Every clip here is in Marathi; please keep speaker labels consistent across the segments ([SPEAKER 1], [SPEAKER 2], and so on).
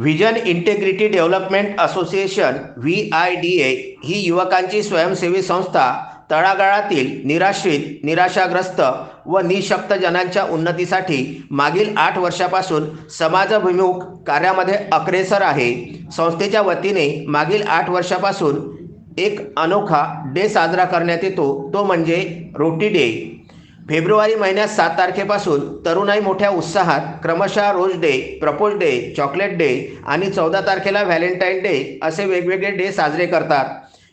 [SPEAKER 1] Vision integrity development association V I D A ही युवकांची स्वयंसेवी संस्था तळागाळातील निराश्रित निराशाग्रस्त व निशक्त जनांच्या उन्नतीसाठी मागील आठ वर्षापासून समाजभिमुख कार्यामध्ये अग्रेसर आहे. संस्थेच्या वतीने मागील आठ वर्षापासून एक अनोखा डे साजरा करण्यात येतो. तो म्हणजे रोटी डे. फेब्रुवारी महिन्यात सात तारखेपासून तरुणाई मोठ्या उत्साहात क्रमशः rose day propose day chocolate day आणि चौदा तारखेला व्हॅलेंटाईन डे असे वेगवेगळे डे साजरे करतात.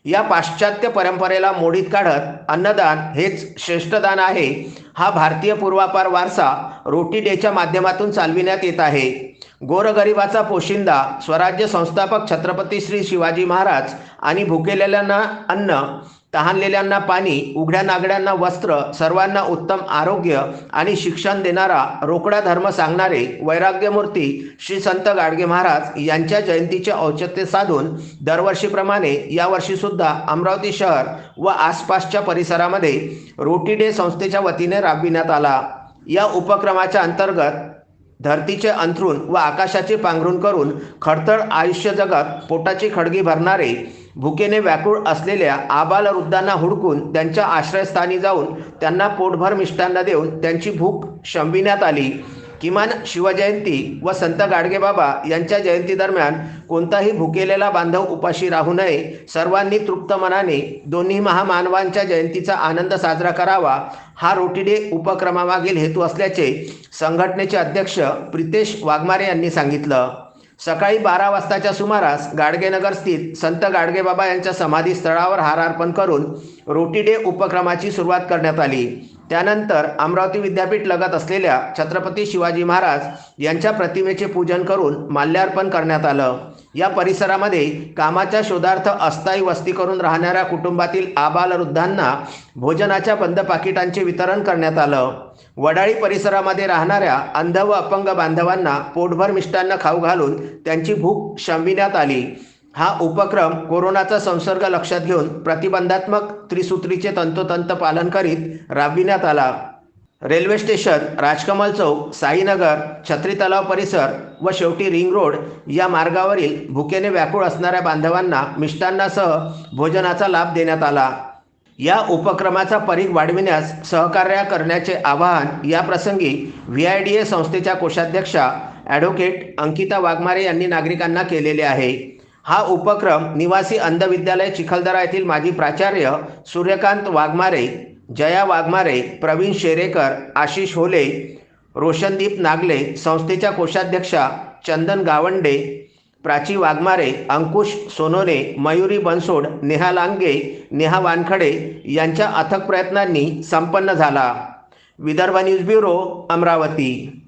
[SPEAKER 1] या पाश्चात्य परंपरेला मोडीत काढत अन्नदान हेच श्रेष्ठदान आहे. हा भारतीय पूर्वापार वारसा रोटी डेच्या माध्यमातून चालविण्यात येत आहे. गोरगरिबाचा पोशिंदा स्वराज्य संस्थापक छत्रपती श्री शिवाजी महाराज आणि भुकेलेल्यांना अन्न तहानलेल्यांना पाणी उघड्या नागड्यांना वस्त्र सर्वांना उत्तम आरोग्य आणि शिक्षण देणारा रोकडा धर्म सांगणारे वैराग्यमूर्ती श्री संत गाडगे महाराज यांच्या जयंतीचे औचित्य साधून दरवर्षीप्रमाणे यावर्षीसुद्धा अमरावती शहर व आसपासच्या परिसरामध्ये रोटी डे संस्थेच्या वतीने राबविण्यात आला. या उपक्रमाच्या अंतर्गत धरतीचे अंथरूण व आकाशाचे पांघरून करून खडतड आयुष्य जगत पोटाची खडगी भरणारे भुकेने व्याकुळ असलेल्या आबालवृद्धांना हुडकून त्यांच्या आश्रयस्थानी जाऊन त्यांना पोटभर मिष्टांना देऊन त्यांची भूक शमविण्यात आली. किमान शिवजयंती व संत गाडगेबाबा यांच्या जयंती दरम्यान कोणताही भुकेलेला बांधव उपाशी राहू नये. सर्वांनी तृप्त मनाने दोन्ही महामानवांच्या जयंतीचा आनंद साजरा करावा. हा रोटी डे उपक्रमामागील हेतू असल्याचे संघटनेचे अध्यक्ष प्रितेश वाघमारे यांनी सांगितलं. सकाळी बारा वाजताच्या सुमारास गाडगेनगर स्थित संत गाडगेबाबा यांच्या समाधीस्थळावर हार अर्पण करून रोटी डे उपक्रमाची सुरुवात करण्यात आली. त्यानंतर अमरावती विद्यापीठ लगत असलेल्या छत्रपती शिवाजी महाराज यांच्या प्रतिमेचे पूजन करून माल्यार्पण करण्यात आलं. या परिसरामध्ये कामाच्या शोधार्थ अस्थायी वस्ती करून राहणाऱ्या कुटुंबातील आबालवृद्धांना भोजनाच्या बंद पाकिटांचे वितरण करण्यात आलं. वडाळी परिसरामध्ये राहणाऱ्या अंध व अपंग बांधवांना पोटभर मिष्टांना खाऊ घालून त्यांची भूक शमविण्यात आली. हा उपक्रम कोरोनाचा संसर्ग लक्षात घेऊन प्रतिबंधात्मक त्रिसूत्रीचे तंतोतंत पालन करीत राबविण्यात आला. रेल्वे स्टेशन राजकमल चौक साईनगर छत्री तलाव परिसर व शेवटी रिंग रोड या मार्गावरील भुकेने व्याकुळ असणाऱ्या बांधवांना मिष्टांनासह भोजनाचा लाभ देण्यात आला. या उपक्रमाचा परीघ वाढविण्यास सहकार्य करण्याचे आवाहन या प्रसंगी व्ही आय डी ए संस्थेच्या कोषाध्यक्षा ॲडव्होकेट अंकिता वाघमारे यांनी नागरिकांना केलेले आहे. हा उपक्रम निवासी अंध विद्यालय चिखलदरा येथील माजी प्राचार्य सूर्यकांत वाघमारे जया वाघमारे प्रवीण शेरेकर आशिष होले रोशनदीप नागले संस्थेच्या कोषाध्यक्षा चंदन गावंडे प्राची वाघमारे अंकुश सोनोने मयुरी बनसोड नेहा लांगे नेहा वानखडे यांच्या अथक प्रयत्नांनी संपन्न झाला. Vidarbha news bureau Amravati.